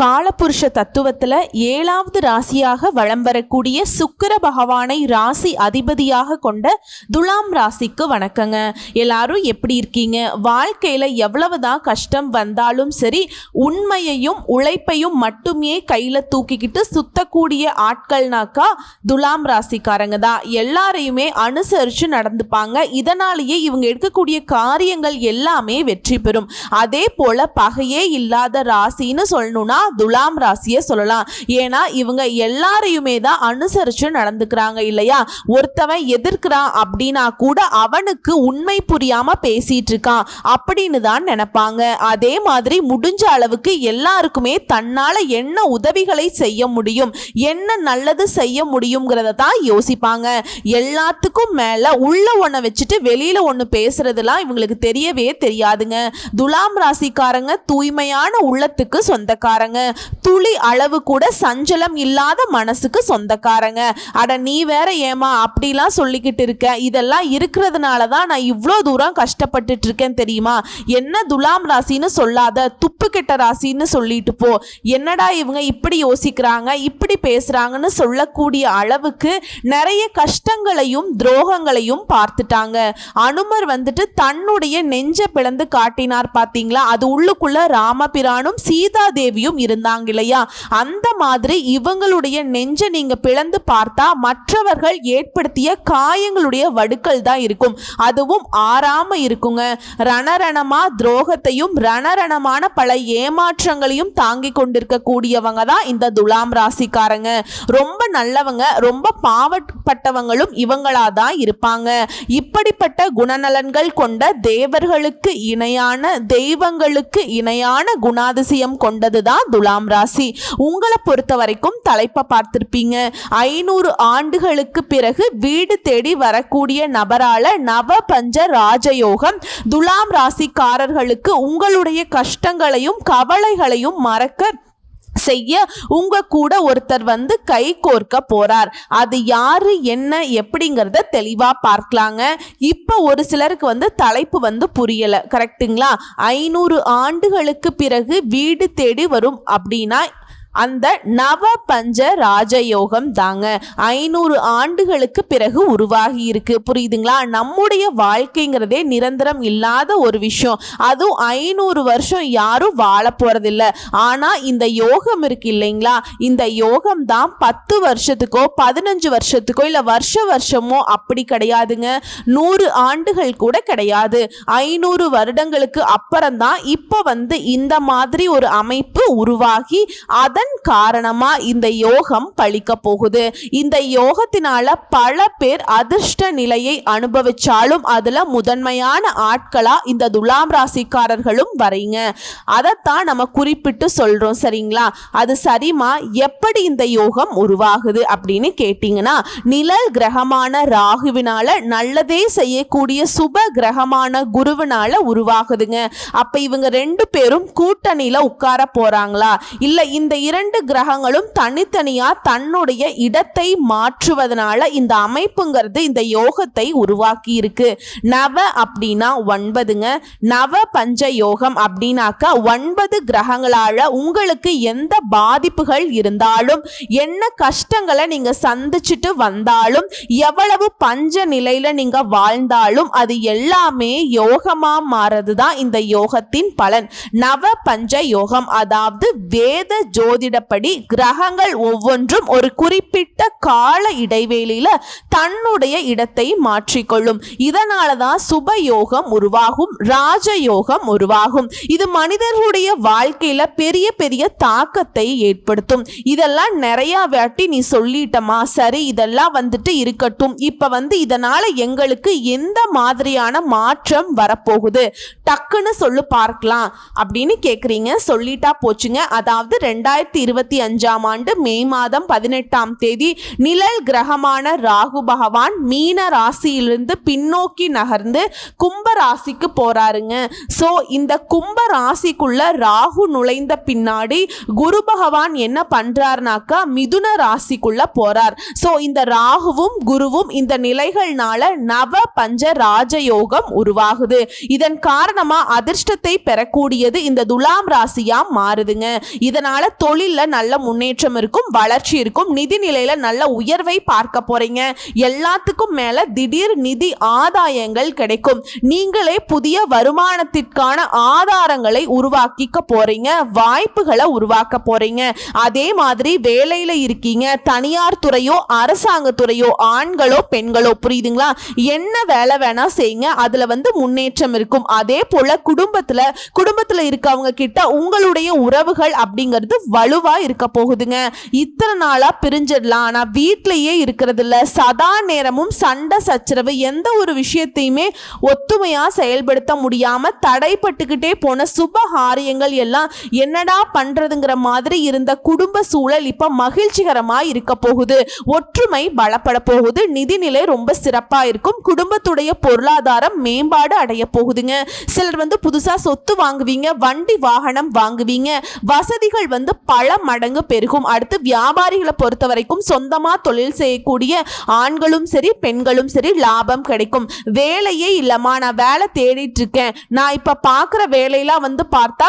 காலபுருஷ தத்துவத்துல ஏழாவது ராசியாக வலம் வரக்கூடிய சுக்கிர பகவானை ராசி அதிபதியாக கொண்ட துலாம் ராசிக்கு வணக்கங்க. எல்லாரும் எப்படி இருக்கீங்க? வாழ்க்கையில எவ்வளவுதான் கஷ்டம் வந்தாலும் சரி உண்மையையும் உழைப்பையும் மட்டுமே கையில தூக்கிக்கிட்டு சுத்தக்கூடிய ஆட்கள்னாக்கா துலாம் ராசிக்காரங்க தான். எல்லாரையுமே அனுசரிச்சு நடந்துப்பாங்க. இதனாலேயே இவங்க எடுக்கக்கூடிய காரியங்கள் எல்லாமே வெற்றி பெறும். அதே போல பகையே இல்லாத ராசின்னு சொல்லணும்னா துலாம் ராசியை சொல்லலாம். ஏன்னா இவங்க எல்லாரையுமே தான் அனுசரிச்சு நடந்துக்கிறாங்க இல்லையா? ஒருத்தவன் எதிர்க்கிறான் அப்படின்னா கூட அவனுக்கு உண்மை புரியாம பேசிட்டு இருக்கான் அப்படின்னு தான் நினைப்பாங்க. அதே மாதிரி முடிஞ்ச அளவுக்கு எல்லாருக்குமே தன்னால என்ன உதவிகளை செய்ய முடியும் என்ன நல்லது செய்ய முடியுங்கிறத தான் யோசிப்பாங்க. எல்லாத்துக்கும் மேல உள்ள ஒன்றை வச்சுட்டு வெளியில ஒன்று பேசுறதுலாம் இவங்களுக்கு தெரியவே தெரியாதுங்க. துலாம் ராசிக்காரங்க தூய்மையான உள்ளத்துக்கு சொந்தக்காரங்க. துளி அளவு கூட சஞ்சலம் இல்லாத மனசுக்கு சொந்தக்காரங்க. அட நீ வேற ஏமா அப்படிலாம் சொல்லிக்கிட்டு இருக்க. இதெல்லாம் இருக்கிறதுனால தான் நான் இவ்வளோ தூரம் கஷ்டப்பட்டுட்டு இருக்கேன் தெரியுமா? என்ன துலாம் ராசின்னு சொல்லாத துப்பு கெட்ட ராசின்னு சொல்லிட்டு போ. என்னடா இவங்க இப்படி யோசிக்கிறாங்க இப்படி பேசுறாங்கன்னு சொல்லக்கூடிய அளவுக்கு நிறைய கஷ்டங்களையும் துரோகங்களையும் பார்த்துட்டாங்க. அனுமர் வந்துட்டு தன்னுடைய நெஞ்ச பிளந்து காட்டினார் பார்த்தீங்களா அது உள்ளுக்குள்ள ராமபிரானும் சீதா தேவியும் இருந்தாங்க இல்லையா? அந்த மாதிரி இவங்களுடைய நெஞ்சை நீங்க பிளந்து பார்த்தா மற்றவர்கள் ஏற்படுத்திய காயங்களுடைய வடுக்கள் தான் இருக்கும். அதுவும் ஆறாம இருக்குங்க. ரணரணமா துரோகத்தையும் ரணரணமான பல ஏமாற்றங்களையும் தாங்கி கொண்டிருக்கக்கூடியவங்க தான் இந்த துலாம் ராசிக்காரங்க. ரொம்ப நல்லவங்க ரொம்ப பாவப்பட்டவங்களும் இவங்களா தான் இருப்பாங்க. இப்படிப்பட்ட குணநலன்கள் கொண்ட தேவர்களுக்கு இணையான தெய்வங்களுக்கு இணையான குணாதிசயம் கொண்டதுதான் துலாம் ராசி உங்களை பொறுத்த வரைக்கும் தலைப்பை பார்த்திருப்பீங்க. ஐநூறு ஆண்டுகளுக்கு பிறகு வீடு தேடி வரக்கூடிய நபரால நவ பஞ்ச ராஜயோகம் துலாம் ராசிக்காரர்களுக்கு உங்களுடைய கஷ்டங்களையும் கவலைகளையும் மறக்க செய்ய உங்க கூட ஒருத்தர் வந்து கை கோர்க்க போறார். அது யாரு என்ன எப்படிங்கிறத தெளிவா பார்க்கலாங்க. இப்போ ஒரு சிலருக்கு வந்து தலைப்பு வந்து புரியல. கரெக்ட்டுங்களா ஐநூறு ஆண்டுகளுக்கு பிறகு வீடு தேடி வரும் அப்படின்னா அந்த நவ பஞ்ச ராஜயோகம் தாங்க. ஐநூறு ஆண்டுகளுக்கு பிறகு உருவாகி இருக்கு. புரியுதுங்களா? நம்முடைய வாழ்க்கைங்கிறதே நிரந்தரம் இல்லாத ஒரு விஷயம். அதுவும் ஐநூறு வருஷம் யாரும் வாழ போறதில்ல. ஆனா இந்த யோகம் இருக்கு இல்லைங்களா? இந்த யோகம் தான் பத்து வருஷத்துக்கோ பதினஞ்சு வருஷத்துக்கோ இல்ல வருஷ வருஷமோ அப்படி கிடையாதுங்க. நூறு ஆண்டுகள் கூட கிடையாது. ஐநூறு வருடங்களுக்கு அப்புறம்தான் இப்போ வந்து இந்த மாதிரி ஒரு அமைப்பு உருவாகி அதன் காரணமா இந்த யோகம் பழிக்க போகுது. இந்த யோகத்தினால பல பேர் அதிர்ஷ்ட நிலையை அனுபவிச்சாலும் அதுல முதன்மையான ஆட்களா இந்த துலாம் ராசிக்காரர்களும் வரீங்க. அதைத்தான் நம்ம குறிப்பிட்டு சொல்றோம் சரிங்களா? அது சரிமா எப்படி இந்த யோகம் உருவாகுது அப்படின்னு கேட்டீங்கன்னா நிழல் கிரகமான ராகுவினால நல்லதே செய்யக்கூடிய சுப கிரகமான குருவினால உருவாகுதுங்க. அப்ப இவங்க ரெண்டு பேரும் கூட்டணியில உட்கார போறாங்களா? இல்ல இந்த இரண்டு கிரகங்களும் தனித்தனியா தன்னுடைய இடத்தை மாற்றுவதனால இந்த அமைப்புங்கிறது இந்த யோகத்தை உருவாக்கி இருக்கு நவ அப்படின்னா ஒன்பதுங்க. நவ பஞ்ச யோகம் அப்படின்னாக்கா ஒன்பது கிரகங்களால உங்களுக்கு எந்த பாதிப்புகள் இருந்தாலும் என்ன கஷ்டங்களை நீங்க சந்திச்சுட்டு வந்தாலும் எவ்வளவு பஞ்ச நிலையில நீங்க வாழ்ந்தாலும் அது எல்லாமே யோகமா மாறது தான் இந்த யோகத்தின் பலன். நவ பஞ்ச யோகம் அதாவது வேத ஜோதி ஜோதிடப்படி கிரகங்கள் ஒவ்வொன்றும் ஒரு குறிப்பிட்ட கால இடைவேளையில தன்னுடைய இடத்தை மாற்றிக்கொள்ளும். இதனால தான் சுப யோகம் உருவாகும் ராஜயோகம் உருவாகும். இது மனிதர்களுடைய வாழ்க்கையில பெரிய பெரிய தாக்கத்தை ஏற்படுத்தும். இதெல்லாம் நிறைய வாட்டி நீ சொல்லிட்டமா? சரி இதெல்லாம் வந்துட்டு இருக்கட்டும். இப்ப வந்து இதனால எங்களுக்கு எந்த மாதிரியான மாற்றம் வரப்போகுது? டக்குன்னு சொல்லு பார்க்கலாம். அப்படின்னு கேக்குறீங்க சொல்லிட்டா போச்சுங்க. அதாவது ரெண்டாயிரத்தி இரண்டாயிரத்தி இருபத்தி அஞ்சாம் ஆண்டு மே மாதம் பதினெட்டாம் தேதி நிழல் கிரகமான ராகு பகவான் மீன ராசியிலிருந்து பின்னோக்கி நகர்ந்து கும்ப ராசிக்கு போறாருங்க. ஸோ இந்த கும்ப ராசிக்குள்ள ராகு நுழைந்த பின்னாடி குரு பகவான் என்ன பண்றாருனாக்கா மிதுன ராசிக்குள்ள போறார். ஸோ இந்த ராகுவும் குருவும் இந்த நிலைகள்னால நவ பஞ்ச ராஜயோகம் உருவாகுது. இதன் காரணமா அதிர்ஷ்டத்தை பெறக்கூடியது இந்த துலாம் ராசியா மாறுதுங்க. இதனால தொழில் தொழிலில் நல்ல முன்னேற்றம் இருக்கும் வளர்ச்சி இருக்கும் நிதி நிலையில நல்ல உயர்வை பார்க்க போறீங்க. எல்லாத்துக்கும் மேல திடீர் நிதி ஆதாயங்கள் கிடைக்கும். நீங்களே புதிய வருமானத்திற்கான ஆதாரங்களை உருவாக்கிக்க போறீங்க வாய்ப்புகளை உருவாக்க போறீங்க. அதே மாதிரி வேலையில இருக்கீங்க தனியார் துறையோ அரசாங்கத்துறையோ ஆண்களோ பெண்களோ புரியுதுங்களா? என்ன வேலை வேணா செய்யுங்க அதுல வந்து முன்னேற்றம் இருக்கும். அதே போல குடும்பத்துல குடும்பத்துல இருக்கவங்க கிட்ட உங்களுடைய உறவுகள் அப்படிங்கிறது வலுவா இருக்க போகுதுங்க. இத்தனை நாளா பிரிஞ்சிடலாம். ஆனா வீட்டிலேயே இருக்கிறது இல்ல சதா நேரமும் சண்டை சச்சரவு எந்த ஒரு விஷயத்தையுமே ஒத்துமையா செயல்படுத்த முடியாம தடைப்பட்டுக்கிட்டே போன சுப காரியங்கள் எல்லாம் என்னடா பண்றதுங்கிற மாதிரி இருந்த குடும்ப சூழல் இப்ப மகிழ்ச்சிகரமா இருக்க போகுது. ஒற்றுமை பலப்பட போகுது. நிதிநிலை ரொம்ப சிறப்பா இருக்கும். குடும்பத்துடைய பொருளாதாரம் மேம்பாடு அடைய போகுதுங்க. சிலர் வந்து புதுசா சொத்து வாங்குவீங்க வண்டி வாகனம் வாங்குவீங்க. வசதிகள் வந்து பல மடங்கு பெருகும். அடுத்து வியாபாரிகளை பொறுத்த வரைக்கும் சொந்தமாக தொழில் செய்யக்கூடிய ஆண்களும் சரி பெண்களும் சரி லாபம் கிடைக்கும். வேலையே இல்லைம்மா நான் வேலை தேடிட்டு இருக்கேன். நான் இப்போ பார்க்குற வேலையெல்லாம் வந்து பார்த்தா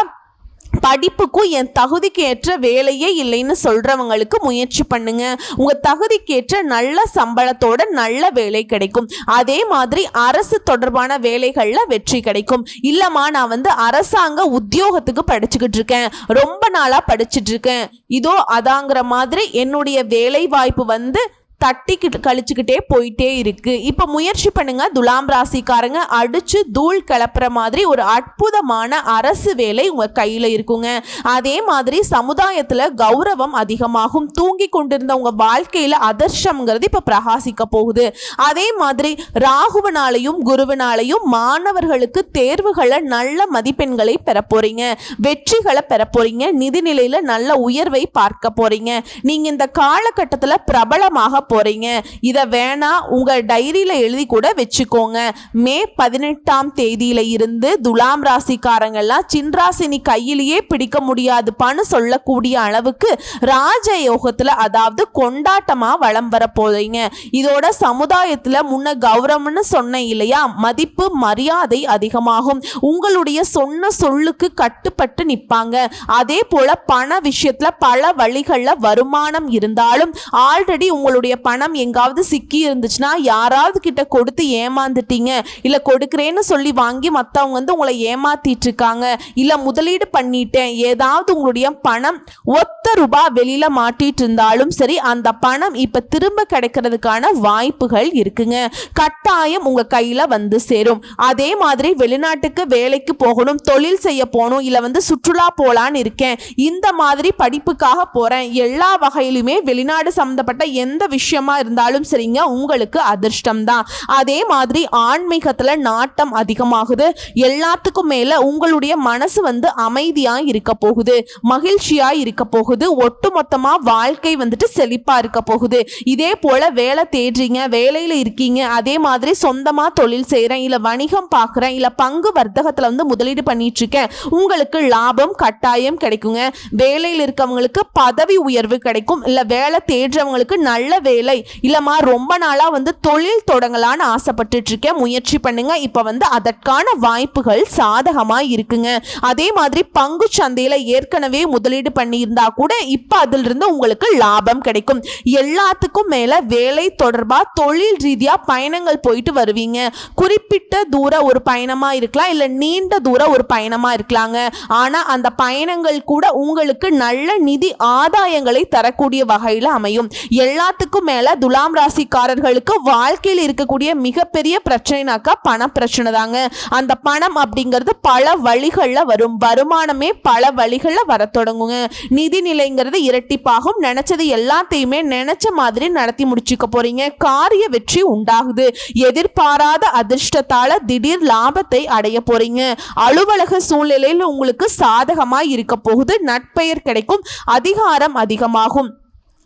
படிப்புக்கும் என் தகுதிக்கு ஏற்ற வேலையே இல்லைன்னு சொல்றவங்களுக்கு முயற்சி பண்ணுங்க. உங்க தகுதிக்கு ஏற்ற நல்ல சம்பளத்தோட நல்ல வேலை கிடைக்கும். அதே மாதிரி அரசு தொடர்பான வேலைகள்ல வெற்றி கிடைக்கும். இல்லம்மா நான் வந்து அரசாங்க உத்தியோகத்துக்கு படிச்சுக்கிட்டு இருக்கேன். ரொம்ப நாளா படிச்சுட்டு இருக்கேன். இதோ அதாங்கிற மாதிரி என்னுடைய வேலை வாய்ப்பு வந்து தட்டிக்கிட்டு கழிச்சுக்கிட்டே போயிட்டே இருக்கு. இப்போ முயற்சி பண்ணுங்க. துலாம் ராசிக்காரங்க அடிச்சு தூள் கிளப்புற மாதிரி ஒரு அற்புதமான அரசு வேலை உங்க கையில இருக்குங்க. அதே மாதிரி சமுதாயத்துல கௌரவம் அதிகமாகும். தூங்கி கொண்டிருந்த உங்க வாழ்க்கையில அதர்ஷம்ங்கிறது இப்ப பிரகாசிக்க போகுது. அதே மாதிரி ராகுவனாலையும் குருவனாலையும் மாணவர்களுக்கு தேர்வுகளை நல்ல மதிப்பெண்களை பெற போறீங்க. வெற்றிகளை பெற போறீங்க. நிதிநிலையில நல்ல உயர்வை பார்க்க போறீங்க. நீங்க இந்த காலகட்டத்துல பிரபலமாக போறீங்க. இதை வேணா உங்க டைரியில எழுதி கூட வச்சுக்கோங்க. மே பதினெட்டாம் தேதியில இருந்து துலாம் ராசிக்காரங்கெல்லாம் சின்ராசினி கையிலேயே பிடிக்க முடியாதுப்பான்னு சொல்லக்கூடிய அளவுக்கு ராஜ யோகத்துல அதாவது கொண்டாட்டமா வளம் வர போகிறீங்க இதோட சமுதாயத்துல முன்ன கௌரவம்னு சொன்னேன் இல்லையா? மதிப்பு மரியாதை அதிகமாகும். உங்களுடைய சொன்ன சொல்லுக்கு கட்டுப்பட்டு நிற்பாங்க அதே போல பண விஷயத்துல பல வழிகள்ல வருமானம் இருந்தாலும் ஆல்ரெடி உங்களுடைய பணம் எங்காவது சிக்கி இருந்துச்சுன்னா யாராவது கிட்ட கொடுத்து ஏமாந்துட்டீங்க. இல்லை கொடுக்குறேன்னு சொல்லி வாங்கி மற்றவங்க வந்து உங்களை ஏமாத்திட்டு இருக்காங்க இல்லை முதலீடு பண்ணிட்டேன். ஏதாவது உங்களுடைய பணம் ஒத்த ரூபாய் வெளியில மாட்டிட்டு இருந்தாலும் சரி அந்த பணம் இப்ப திரும்ப கிடைக்கிறதுக்கான வாய்ப்புகள் இருக்குங்க. கட்டாயம் உங்க கையில வந்து சேரும். அதே மாதிரி வெளிநாட்டுக்கு வேலைக்கு போகணும் தொழில் செய்ய போகணும் இல்லை வந்து சுற்றுலா போகலான்னு இருக்கேன். இந்த மாதிரி படிப்புக்காக போறேன். எல்லா வகையிலுமே வெளிநாடு சம்மந்தப்பட்ட எந்த விஷயம் விஷயமா இருந்தாலும் சரிங்க உங்களுக்கு அதிர்ஷ்டம் தான் அதே மாதிரி ஆன்மீகத்துல நாட்டம் அதிகமாகுது. எல்லாத்துக்கும் மேல உங்களுடைய மனசு வந்து அமைதியா இருக்க போகுது. மகிழ்ச்சியா இருக்க போகுது. ஒட்டுமொத்தமா வாழ்க்கை வந்துட்டு செழிப்பா இருக்க போகுது. இதே போல வேலை தேடுறீங்க வேலையில இருக்கீங்க அதே மாதிரி சொந்தமா தொழில் செய்கிறேன் இல்ல வணிகம் பார்க்குறேன் இல்ல பங்கு வர்த்தகத்துல வந்து முதலீடு பண்ணிட்டு இருக்கேன் உங்களுக்கு லாபம் கட்டாயம் கிடைக்குங்க. வேலையில் இருக்கவங்களுக்கு பதவி உயர்வு கிடைக்கும். இல்ல வேலை தேடுறவங்களுக்கு நல்ல வேலை இல்லைம்மா ரொம்ப நாளா வந்து தொழில் தொடங்கலான்னு ஆசைப்பட்டுட்டு இருக்கேன் முயற்சி பண்ணுங்க. இப்ப வந்து அதற்கான வாய்ப்புகள் சாதகமா இருக்குங்க. அதே மாதிரி பங்கு சந்தையில ஏற்கனவே முதலீடு பண்ணியிருந்தா கூட இப்போ அதிலிருந்து உங்களுக்கு லாபம் கிடைக்கும். எல்லாத்துக்கும் மேல வேலை தொடர்பா தொழில் ரீதியா பயணங்கள் போயிட்டு வருவீங்க. குறிப்பிட்ட தூர ஒரு பயணமா இருக்கலாம் இல்ல நீண்ட தூர ஒரு பயணமா இருக்கலாங்க. ஆனா அந்த பயணங்கள் கூட உங்களுக்கு நல்ல நிதி ஆதாயங்களை தரக்கூடிய வகையில் அமையும். எல்லாத்துக்கும் மேல துலாம் ராசிக்காரர்களுக்கு வாழ்க்கையில் இருக்கக்கூடிய மிகப்பெரிய பிரச்சனைனாக்கா பண பிரச்சனை தாங்க. அந்த பணம் அப்படிங்கிறது பல வழிகளில் வரும். வருமானமே பல வழிகளில் வர தொடங்குங்க. நிதி நிலைங்கிறது இரட்டிப்பாகும். நினைச்சது எல்லாத்தையுமே நினைச்ச மாதிரி நடத்தி முடிச்சுக்க போறீங்க. காரிய வெற்றி உண்டாகுது. எதிர்பாராத அதிர்ஷ்டத்தால திடீர் லாபத்தை அடைய போறீங்க. அலுவலக சூழ்நிலையில் உங்களுக்கு சாதகமாக இருக்க போகுது. நட்பெயர் கிடைக்கும். அதிகாரம் அதிகமாகும்.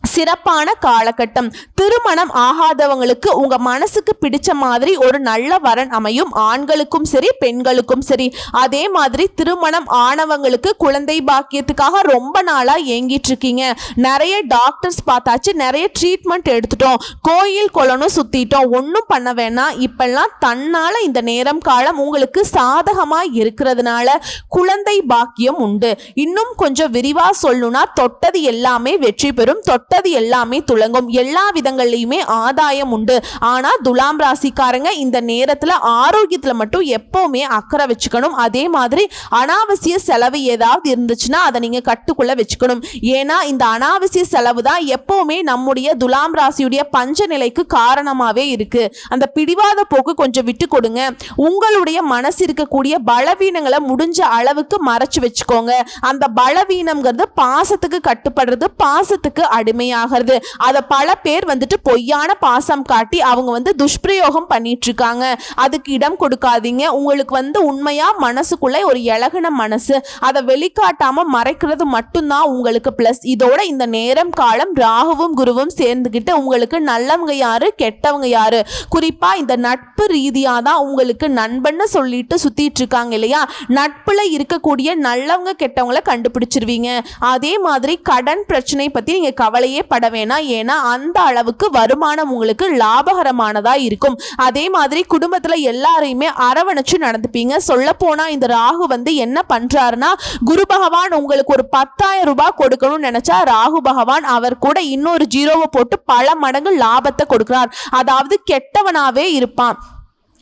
சிறப்பான காலகட்டம். திருமணம் ஆகாதவங்களுக்கு உங்க மனசுக்கு பிடிச்ச மாதிரி ஒரு நல்ல வரன் அமையும். ஆண்களுக்கும் சரி பெண்களுக்கும் சரி. அதே மாதிரி திருமணம் ஆனவங்களுக்கு குழந்தை பாக்கியத்துக்காக ரொம்ப நாளா ஏங்கிட்டு இருக்கீங்க. நிறைய டாக்டர்ஸ் பார்த்தாச்சு நிறைய ட்ரீட்மெண்ட் எடுத்துட்டோம். கோயில் குளனும் சுத்திட்டோம். ஒன்றும் பண்ண வேணாம். இப்பெல்லாம் தன்னால இந்த நேரம் காலம் உங்களுக்கு சாதகமா இருக்கிறதுனால குழந்தை பாக்கியம் உண்டு. இன்னும் கொஞ்சம் விரிவா சொல்லணும்னா தொட்டது எல்லாமே வெற்றி பெறும். தொட்டது எல்லாமே துளங்கும். எல்லா விதங்கள்லையுமே ஆதாயம் உண்டு. ஆனால் துலாம் ராசிக்காரங்க இந்த நேரத்தில் ஆரோக்கியத்தில் மட்டும் எப்போவுமே அக்கறை வச்சுக்கணும். அதே மாதிரி அனாவசிய செலவு ஏதாவது இருந்துச்சுன்னா அதை நீங்கள் கட்டுக்குள்ள வச்சுக்கணும். ஏன்னா இந்த அனாவசிய செலவு தான் எப்போவுமே நம்முடைய துலாம் ராசியுடைய பஞ்ச நிலைக்கு காரணமாகவே இருக்கு. அந்த பிடிவாத போக்கு கொஞ்சம் விட்டு கொடுங்க. உங்களுடைய மனசு இருக்கக்கூடிய பலவீனங்களை முடிஞ்ச அளவுக்கு மறைச்சு வச்சுக்கோங்க. அந்த பலவீனம்ங்கிறது பாசத்துக்கு கட்டுப்படுறது பாசத்துக்கு அடிமை உண்மையாகிறது. அதை பல பேர் வந்துட்டு பொய்யான பாசம் காட்டி அவங்க வந்து துஷ்பிரயோகம் பண்ணிட்டு இருக்காங்க அதுக்கு இடம் கொடுக்காதீங்க. உங்களுக்கு வந்து உண்மையா மனசுக்குள்ள ஒரு இலகுன மனசு. அதை வெளிக்காட்டாம மறைக்கிறது மட்டும்தான் உங்களுக்கு பிளஸ் இதோட இந்த நேரம் காலம் ராகுவும் குருவும் சேர்ந்துக்கிட்டு உங்களுக்கு நல்லவங்க யாரு கெட்டவங்க யாரு? குறிப்பா இந்த நட்பு ரீதியா தான் உங்களுக்கு நண்பன்னு சொல்லிட்டு சுத்திட்டு இருக்காங்க இல்லையா? நட்புல இருக்கக்கூடிய நல்லவங்க கெட்டவங்களை கண்டுபிடிச்சிருவீங்க. அதே மாதிரி கடன் பிரச்சனை பத்தி நீங்க கவலையே பட வேணாம் ஏன்னா அந்த அளவுக்கு வருமானம் உங்களுக்கு லாபகரமானதா இருக்கும். அதே மாதிரி குடும்பத்துல எல்லாரையுமே அரவணைச்சு நடந்துப்பீங்க. சொல்ல போனா இந்த ராகு வந்து என்ன பண்றாருன்னா குரு பகவான் உங்களுக்கு ஒரு பத்தாயிரம் ரூபாய் கொடுக்கணும்னு நினைச்சா ராகு பகவான் அவர் கூட இன்னொரு ஜீரோவை போட்டு பல மடங்கு லாபத்தை கொடுக்கிறார். அதாவது கெட்டவனாவே இருப்பான்.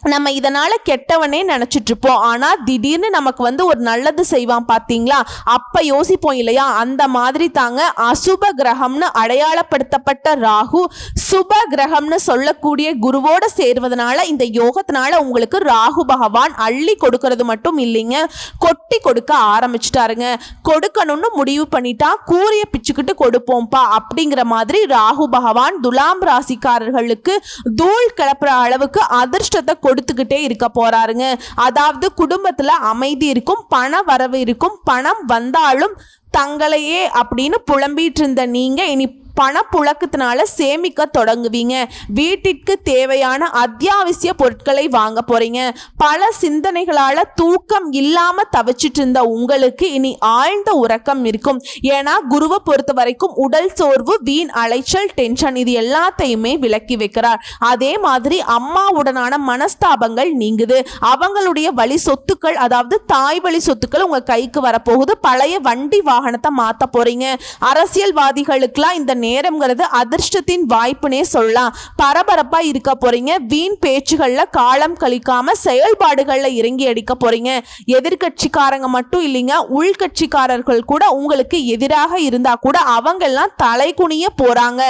நம்ம இதனால் கெட்டவனே நினச்சிட்ருப்போம். இருப்போம் திடீர்னு நமக்கு வந்து ஒரு நல்லது செய்வான் பார்த்தீங்களா அப்போ யோசிப்போம் இல்லையா? அந்த மாதிரி தாங்க அசுப கிரகம்னு அடையாளப்படுத்தப்பட்ட ராகு சுப கிரகம்னு சொல்லக்கூடிய குருவோட சேர்வதனால இந்த யோகத்தினால உங்களுக்கு ராகு பகவான் அள்ளி கொடுக்கறது மட்டும் இல்லைங்க. கொட்டி கொடுக்க ஆரம்பிச்சிட்டாருங்க. கொடுக்கணும்னு முடிவு பண்ணிட்டா கூறிய பிச்சுக்கிட்டு கொடுப்போம்ப்பா. அப்படிங்கிற மாதிரி ராகு பகவான் துலாம் ராசிக்காரர்களுக்கு தூள் கிளப்புற அளவுக்கு அதிர்ஷ்டத்தை கொடுத்துக்கிட்டே இருக்க போறாருங்க. அதாவது குடும்பத்துல அமைதி இருக்கும் பண வரவு இருக்கும் பணம் வந்தாலும் தங்களையே அப்படின்னு புலம்பிட்டு இருந்த நீங்க இனி பணப்புழக்கத்தினால சேமிக்க தொடங்குவீங்க. வீட்டிற்கு தேவையான அத்தியாவசிய பொருட்களை வாங்க போறீங்க. பல சிந்தனைகளால தூக்கம் இல்லாம தவிச்சிட்டு இருந்த உங்களுக்கு இனி ஆழ்ந்த உறக்கம் இருக்கும். ஏன்னா குருவை பொறுத்த வரைக்கும் உடல் சோர்வு வீண் அலைச்சல் டென்ஷன் இது எல்லாத்தையுமே விலக்கி வைக்கிறார். அதே மாதிரி அம்மாவுடனான மனஸ்தாபங்கள் நீங்குது. அவங்களுடைய வழி சொத்துக்கள் அதாவது தாய் வழி சொத்துக்கள் உங்க கைக்கு வரப்போகுது. பழைய வண்டி வாகனத்தை மாத்த போறீங்க. அரசியல்வாதிகளுக்கெல்லாம் இந்த நேரம்ங்கிறது அதிர்ஷ்டத்தின் வாய்ப்புனே சொல்லலாம். பரபரப்பா இருக்க போறீங்க. வீண் பேச்சுகள்ல காலம் கழிக்காம செயல்பாடுகள்ல இறங்கி அடிக்க போறீங்க. எதிர்கட்சிக்காரங்க மட்டும் இல்லைங்க உள்கட்சிக்காரர்கள் கூட உங்களுக்கு எதிராக இருந்தா கூட அவங்க எல்லாம் தலை குனிய போறாங்க.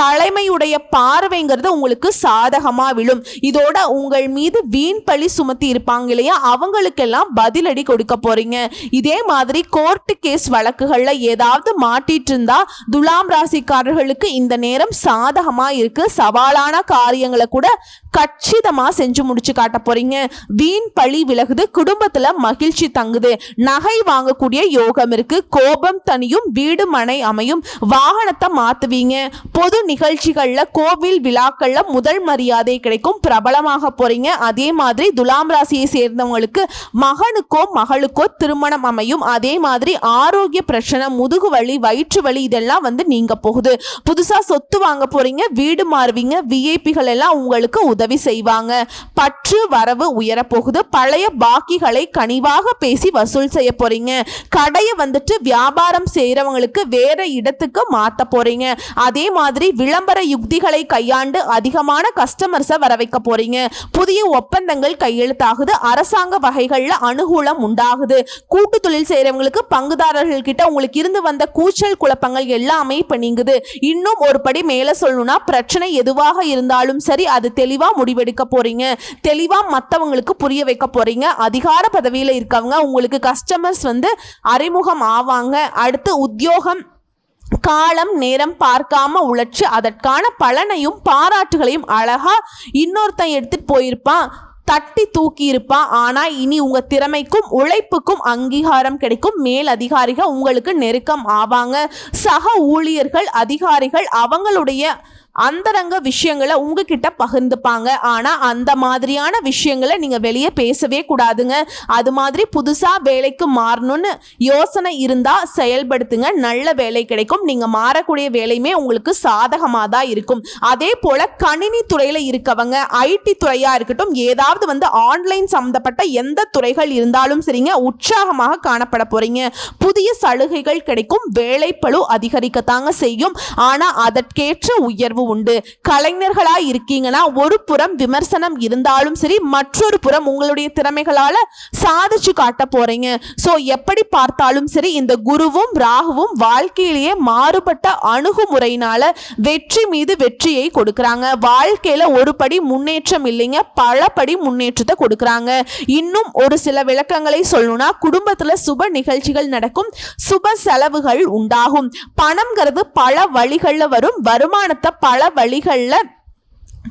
தலைமையுடைய பார்வைங்கிறது உங்களுக்கு சாதகமா விழும். இதோட உங்கள் மீது வீண் பழி சுமத்தி இருப்பாங்க இல்லையா? அவங்களுக்கெல்லாம் பதிலடி கொடுக்க போறீங்க. இதே மாதிரி கோர்ட்டு கேஸ் வழக்குகள்ல ஏதாவது மாட்டிட்டு இருந்தா துலாம் ராசிக்காரர்களுக்கு இந்த நேரம் சாதகமா இருக்கு. சவாலான காரியங்களை கூட கச்சிதமா செஞ்சு முடிச்சு காட்ட போறீங்க. வீண் பழி விலகுது குடும்பத்துல மகிழ்ச்சி தங்குது. நகை வாங்கக்கூடிய யோகம் இருக்கு. கோபம் தனியும் வீடு மனை அமையும். வாகனத்தை மாத்துவீங்க. பொது நிகழ்ச்சிகள்ல கோவில் விழாக்கள்ல முதல் மரியாதை கிடைக்கும். பிரபலமாக போறீங்க. அதே மாதிரி துலாம் ராசியை சேர்ந்தவங்களுக்கு மகனுக்கோ மகளுக்கோ திருமணம் அமையும். அதே மாதிரி ஆரோக்கிய பிரச்சனை முதுகு வலி வயிற்று வலி இதெல்லாம் வந்து நீங்க போகுது. புதுசா சொத்து வாங்க போறீங்க வீடு மாறுவீங்க விஐபிகள் எல்லாம் உங்களுக்கு உதவி செய்வாங்க. பற்று வரவு உயரப்போகுது. பழைய பாக்கிகளை கனிவாக பேசி வசூல் செய்ய போறீங்க. கடையை வந்துட்டு வியாபாரம் செய்யறவங்களுக்கு வேற இடத்துக்கு மாத்த போறீங்க. அதே மாதிரி விளம்பர யுக்திகளை கையாண்டு அதிகமான கஸ்டமர்ஸை வர வைக்க போறீங்க. புதிய ஒப்பந்தங்கள் கையெழுத்தாகுது. அரசாங்க வகைகளில் அனுகூலம் உண்டாகுது. கூட்டு தொழில் செய்யறவங்களுக்கு பங்குதாரர்கள் கிட்ட உங்களுக்கு இருந்து வந்த கூச்சல் குழப்பங்கள் எல்லாமே இப்ப நீங்குது. இன்னும் ஒரு படி மேல சொல்லணும்னா பிரச்சனை எதுவாக இருந்தாலும் சரி அது தெளிவா முடிவெடுக்க போறீங்க. தெளிவா மத்தவங்களுக்கு புரிய வைக்க போறீங்க. அதிகார பதவியில இருக்கவங்க உங்களுக்கு கஸ்டமர்ஸ் வந்து அறிமுகம் ஆவாங்க. அடுத்து உத்தியோகம் காலம் நேரம் பார்க்காம உழைச்சு அதற்கான பலனையும் பாராட்டுகளையும் அழகா இன்னொருத்தன் எடுத்துட்டு போயிருப்பான். தட்டி தூக்கி இருப்பான் ஆனா இனி உங்க திறமைக்கும் உழைப்புக்கும் அங்கீகாரம் கிடைக்கும். மேல் அதிகாரிகள் உங்களுக்கு நெருக்கம் ஆவாங்க. சக ஊழியர்கள் அதிகாரிகள் அவங்களுடைய அந்தரங்க விஷயங்களை உங்ககிட்ட பகிர்ந்துப்பாங்க. ஆனா அந்த மாதிரியான விஷயங்களை நீங்க வெளியே பேசவே கூடாதுங்க. அது மாதிரி புதுசா வேலைக்கு மாறணும்னு யோசனை இருந்தா செயல்படுத்துங்க. நல்ல வேலை கிடைக்கும். நீங்க மாறக்கூடிய வேலையுமே உங்களுக்கு சாதகமாக தான் இருக்கும். அதே போல கணினி துறையில இருக்கவங்க ஐடி துறையா இருக்கட்டும் ஏதாவது வந்து ஆன்லைன் சம்பந்தப்பட்ட எந்த துறைகள் இருந்தாலும் சரிங்க உற்சாகமாக காணப்பட போறீங்க. புதிய சலுகைகள் கிடைக்கும். வேலைப்பளு அதிகரிக்கத்தாங்க செய்யும். ஆனா அதற்கேற்ற உயர்வு உண்டு. கலைஞர்களா இருக்கீங்கன்னா ஒரு புறம் விமர்சனம் இருந்தாலும் சரி மற்றொரு புறம் உங்களுடைய திறமைகளால சாதிச்சு காட்ட போறீங்க. சோ எப்படி பார்த்தாலும் சரி இந்த குருவும் ராகுவும் வாழ்க்கையிலேயே மாறுபட்ட அணுகுமுறையினால வெற்றி மீது வெற்றியை கொடுக்கறாங்க. வாழ்க்கையில ஒரு படி முன்னேற்றம் இல்லைங்க பல படி முன்னேற்றத்தை கொடுக்கறாங்க. இன்னும் ஒரு சில விளக்கங்களை சொல்லணும்னா குடும்பத்துல சுப நிகழ்ச்சிகள் நடக்கும் சுப செலவுகள் உண்டாகும். பணம்ங்கிறது பல வழிகளில் வரும் வருமானத்தை பல பல வழிகளில்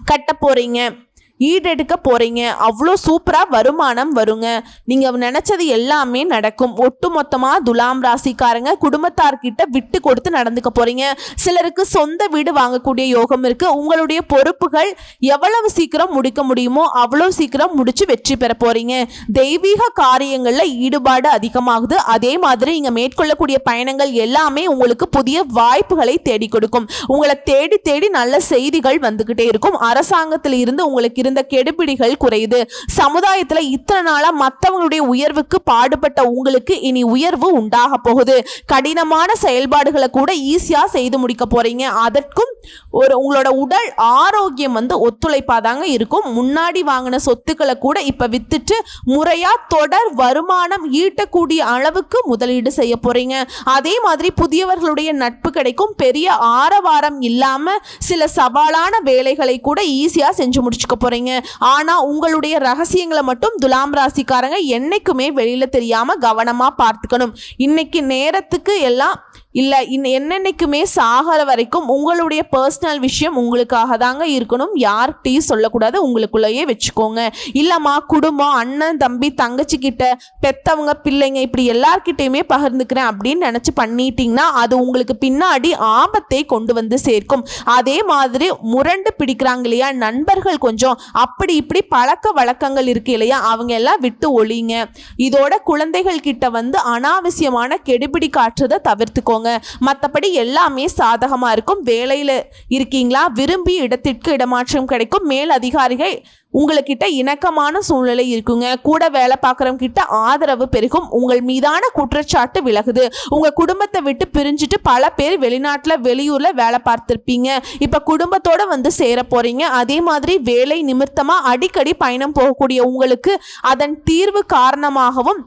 கட்ட போறீங்க. ஈடெடுக்க போகிறீங்க அவ்வளோ சூப்பராக வருமானம் வருங்க. நீங்கள் நினச்சது எல்லாமே நடக்கும். ஒட்டு மொத்தமாக துலாம் ராசிக்காரங்க குடும்பத்தார்கிட்ட விட்டு கொடுத்து நடந்துக்க போகிறீங்க சிலருக்கு சொந்த வீடு வாங்கக்கூடிய யோகம் இருக்குது உங்களுடைய பொறுப்புகள் எவ்வளவு சீக்கிரம் முடிக்க முடியுமோ அவ்வளோ சீக்கிரம் முடித்து வெற்றி பெற போகிறீங்க தெய்வீக காரியங்களில் ஈடுபாடு அதிகமாகுது. அதே மாதிரி நீங்கள் மேற்கொள்ளக்கூடிய பயணங்கள் எல்லாமே உங்களுக்கு புதிய வாய்ப்புகளை தேடி கொடுக்கும். உங்களை தேடி தேடி நல்ல செய்திகள் வந்துக்கிட்டே இருக்கும். அரசாங்கத்தில் இருந்து உங்களுக்கு இருந்த கெடுபிடிகள் குறையுது. சமுதாயத்துல இத்தனை நாளா மற்றவங்களுடைய உயர்வுக்கு பாடுபட்ட உங்களுக்கு இனி உயர்வு உண்டாக போகுது. கடினமான செயல்பாடுகளை கூட ஈஸியா செய்து முடிக்க போறீங்க. அதற்கும் ஒரு உங்களோட உடல் ஆரோக்கியம் வந்து ஒத்துழைப்பாதாங்க இருக்கும். முன்னாடி வாங்கின சொத்துக்களை கூட இப்ப வித்துட்டு முறையா தொடர் வருமானம் ஈட்டக்கூடிய அளவுக்கு முதலீடு செய்ய போறீங்க. அதே மாதிரி புதியவர்களுடைய நட்பு கிடைக்கும். பெரிய ஆரவாரம் இல்லாம சில சவாலான வேலைகளை கூட ஈஸியா செஞ்சு முடிச்சுக்க போறீங்க. ஆனா உங்களுடைய ரகசியங்களை மட்டும் துலாம் ராசிக்காரங்க என்னைக்குமே வெளியில தெரியாம கவனமா பார்த்துக்கணும். இன்னைக்கு நேரத்துக்கு எல்லாம் இல்லை இன் என்னென்னைக்குமே சாகிற வரைக்கும் உங்களுடைய பர்சனல் விஷயம் உங்களுக்காக தாங்க இருக்கணும். யார்கிட்டையும் சொல்லக்கூடாது உங்களுக்குள்ளேயே வச்சுக்கோங்க. இல்லைம்மா குடும்பம் அண்ணன் தம்பி தங்கச்சி கிட்ட பெத்தவங்க பிள்ளைங்க இப்படி எல்லார்கிட்டையுமே பகிர்ந்துக்கிறேன் அப்படின்னு நினச்சி பண்ணிட்டீங்கன்னா அது உங்களுக்கு பின்னாடி ஆபத்தை கொண்டு வந்து சேர்க்கும். அதே மாதிரி முரண்டு பிடிக்கிறாங்க இல்லையா நண்பர்கள் கொஞ்சம் அப்படி இப்படி பழக்க வழக்கங்கள் இருக்கு இல்லையா அவங்க எல்லாம் விட்டு ஒழிங்க. இதோட குழந்தைகள் கிட்ட வந்து அனாவசியமான கெடுபிடி காட்டுறதை தவிர்த்துக்கோங்க. மற்றபடி எல்லாமே சாதகமாக இருக்கும். வேலையில் இருக்கீங்களா? விரும்பி இடத்திற்கு இடமாற்றம் கிடைக்கும். மேல் அதிகாரிகள் உங்கள்கிட்ட இணக்கமான சூழ்நிலை இருக்குங்க. கூட வேலை பார்க்குறவங்க கிட்ட ஆதரவு பெருகும். உங்கள் மீதான குற்றச்சாட்டு விலகுது. உங்கள் குடும்பத்தை விட்டு பிரிஞ்சுட்டு பல பேர் வெளிநாட்டில் வெளியூரில் வேலை பார்த்துருப்பீங்க. இப்போ குடும்பத்தோடு வந்து சேர போகிறீங்க அதே மாதிரி வேலை நிமித்தமாக அடிக்கடி பயணம் போகக்கூடிய உங்களுக்கு அதன் தீர்வு காரணமாகவும்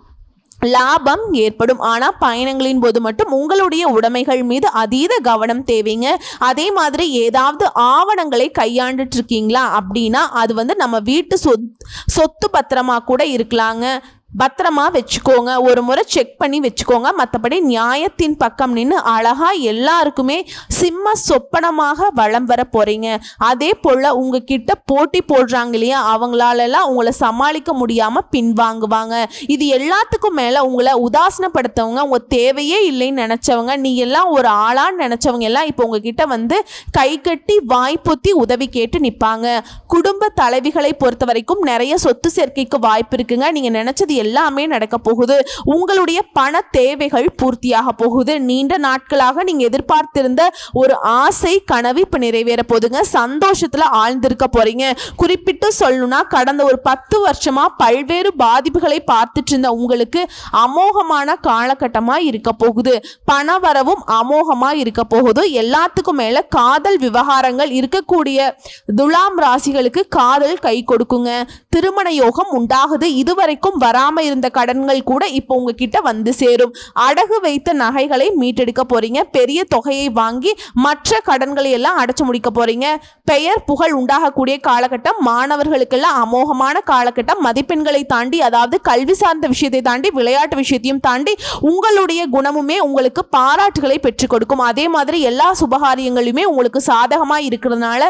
லாபம் ஏற்படும். ஆனால் பயணங்களின் போது மட்டும் உங்களுடைய உடைமைகள் மீது அதீத கவனம் தேவைங்க. அதே மாதிரி ஏதாவது ஆவணங்களை கையாண்டுட்டு இருக்கீங்களா அப்படின்னா அது வந்து நம்ம வீட்டு சொத் சொத்து பத்திரமா கூட இருக்கலாங்க. பத்திரமா வச்சுக்கோங்க. ஒரு முறை செக் பண்ணி வச்சுக்கோங்க. மற்றபடி நியாயத்தின் பக்கம் நின்று அழகா எல்லாருக்குமே சிம்ம சொப்பனமாக வளம் வர போறீங்க. அதே போல் உங்ககிட்ட போட்டி போடுறாங்க இல்லையா? அவங்களாலெல்லாம் உங்களை சமாளிக்க முடியாமல் பின்வாங்குவாங்க. இது எல்லாத்துக்கும் மேலே உங்களை உதாசனப்படுத்தவங்க உங்க தேவையே இல்லைன்னு நினச்சவங்க நீ எல்லாம் ஒரு ஆளான்னு நினச்சவங்க எல்லாம் இப்போ உங்ககிட்ட வந்து கை கட்டி வாய்ப்புத்தி உதவி கேட்டு நிற்பாங்க குடும்ப தலைவிகளை பொறுத்த வரைக்கும் நிறைய சொத்து சேர்க்கைக்கு வாய்ப்பு இருக்குங்க. நீங்கள் நினச்சது எல்லாமே நடக்க போகுது. உங்களுடைய பண தேவைகள் பூர்த்தியாக போகுது. நீண்ட நாட்களாக நீங்க எதிர்பார்த்திருந்த ஒரு ஆசை கனவு இப்ப நிறைவேற போகுதுங்க. சந்தோஷத்துல ஆழ்ந்திருக்க போறீங்க. குறிப்பிட்டு சொல்லணும்னா கடந்த ஒரு பத்து வருஷமா பல்வேறு பாதிப்புகளை பார்த்துட்டு இருந்த உங்களுக்கு அமோகமான காலகட்டமா இருக்க போகுது. பண வரவும் அமோகமா இருக்க போகுது. எல்லாத்துக்கும் மேல காதல் விவகாரங்கள் இருக்கக்கூடிய துலாம் ராசிகளுக்கு காதல் கை கொடுக்குங்க. திருமண யோகம் உண்டாகுது. இதுவரைக்கும் வரா இல்லாமல் இருந்த கடன்கள் கூட இப்போ உங்ககிட்ட வந்து சேரும். அடகு வைத்த நகைகளை மீட்டெடுக்க போறீங்க. பெரிய தொகையை வாங்கி மற்ற கடன்களை எல்லாம் அடைச்சு முடிக்க போறீங்க. பெயர் புகழ் உண்டாகக்கூடிய காலகட்டம். மாணவர்களுக்கெல்லாம் அமோகமான காலகட்டம். மதிப்பெண்களை தாண்டி அதாவது கல்வி சார்ந்த விஷயத்தை தாண்டி விளையாட்டு விஷயத்தையும் தாண்டி உங்களுடைய குணமுமே உங்களுக்கு பாராட்டுகளை பெற்றுக் கொடுக்கும். அதே மாதிரி எல்லா சுபகாரியங்களுமே உங்களுக்கு சாதகமாக இருக்கிறதுனால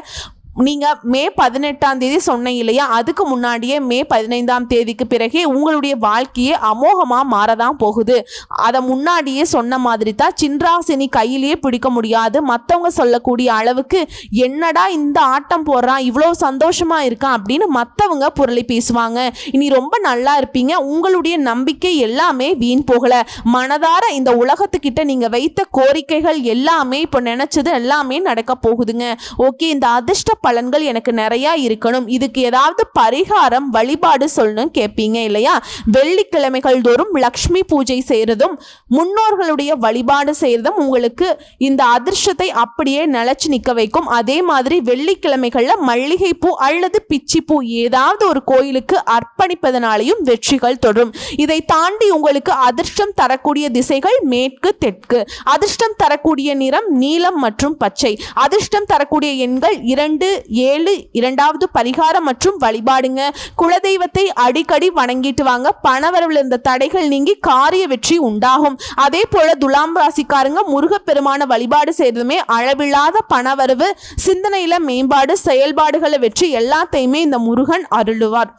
நீங்கள் மே பதினெட்டாம் தேதி சொன்னீங்க இல்லையா? அதுக்கு முன்னாடியே மே பதினைந்தாம் தேதிக்கு பிறகே உங்களுடைய வாழ்க்கையே அமோகமாக மாறதான் போகுது. அதை முன்னாடியே சொன்ன மாதிரி தான் சின்ராசினி கையிலேயே பிடிக்க முடியாது. மற்றவங்க சொல்லக்கூடிய அளவுக்கு என்னடா இந்த ஆட்டம் போடுறான் இவ்வளோ சந்தோஷமாக இருக்கான் அப்படின்னு மற்றவங்க புரளி பேசுவாங்க. இனி ரொம்ப நல்லா இருப்பீங்க. உங்களுடைய நம்பிக்கை எல்லாமே வீண் போகலை. மனதார இந்த உலகத்துக்கிட்ட நீங்கள் வைத்த கோரிக்கைகள் எல்லாமே இப்போ நினச்சது எல்லாமே நடக்க போகுதுங்க. ஓகே இந்த அதிர்ஷ்ட பலன்கள் எனக்கு நிறையா இருக்கணும். இதுக்கு ஏதாவது பரிகாரம் வழிபாடு சொல்லணும் கேட்பீங்க இல்லையா? வெள்ளிக்கிழமைகள் தோறும் லக்ஷ்மி பூஜை செய்கிறதும் முன்னோர்களுடைய வழிபாடு செய்கிறதும் உங்களுக்கு இந்த அதிர்ஷ்டத்தை அப்படியே நிலச்சி நிற்க வைக்கும். அதே மாதிரி வெள்ளிக்கிழமைகளில் மல்லிகைப்பூ அல்லது பிச்சிப்பூ ஏதாவது ஒரு கோயிலுக்கு அர்ப்பணிப்பதனாலையும் வெற்றிகள் தொடரும். இதை தாண்டி உங்களுக்கு அதிர்ஷ்டம் தரக்கூடிய திசைகள் மேற்கு தெற்கு. அதிர்ஷ்டம் தரக்கூடிய நிறம் நீலம் மற்றும் பச்சை. அதிர்ஷ்டம் தரக்கூடிய எண்கள் இரண்டு ஏழு இரண்டாவது பரிகாரம் மற்றும் வழிபாடுங்க. குலதெய்வத்தை அடிக்கடி வணங்கிட்டு வாங்க. பணவரவில் இருந்த தடைகள் நீங்கி காரிய வெற்றி உண்டாகும். அதே போல துலாம் ராசிக்காரங்க முருகப்பெருமான வழிபாடு செய்யறதுமே அளவில்லாத பணவரவு சிந்தனையில மேம்பாடு செயல்பாடுகளை வெற்றி எல்லாத்தையுமே இந்த முருகன் அருளுவார்.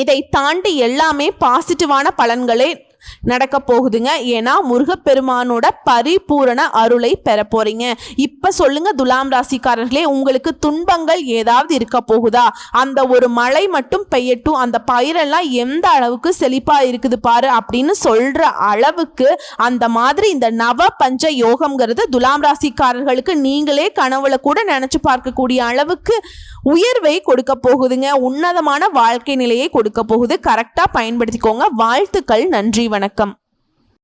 இதை தாண்டி எல்லாமே பாசிட்டிவான பலன்களே நடக்க போகுதுங்க. ஏன்னா முருகப்பெருமானோட பரிபூரண அருளை பெற போறீங்க. இப்ப சொல்லுங்க துலாம் ராசிக்காரர்களே உங்களுக்கு துன்பங்கள் ஏதாவது இருக்க போகுதா? அந்த ஒரு மழை மட்டும் பெய்யட்டும் அந்த பயிரெல்லாம் எந்த அளவுக்கு செழிப்பா இருக்குது பாரு அப்படின்னு சொல்ற அளவுக்கு அந்த மாதிரி இந்த நவ பஞ்ச யோகம்ங்கிறது துலாம் ராசிக்காரர்களுக்கு நீங்களே கனவுல கூட நினைச்சு பார்க்கக்கூடிய அளவுக்கு உயர்வை கொடுக்க போகுதுங்க. உன்னதமான வாழ்க்கை நிலையை கொடுக்க போகுது. கரெக்டா பயன்படுத்திக்கோங்க. வாழ்த்துக்கள். நன்றி. வணக்கம்.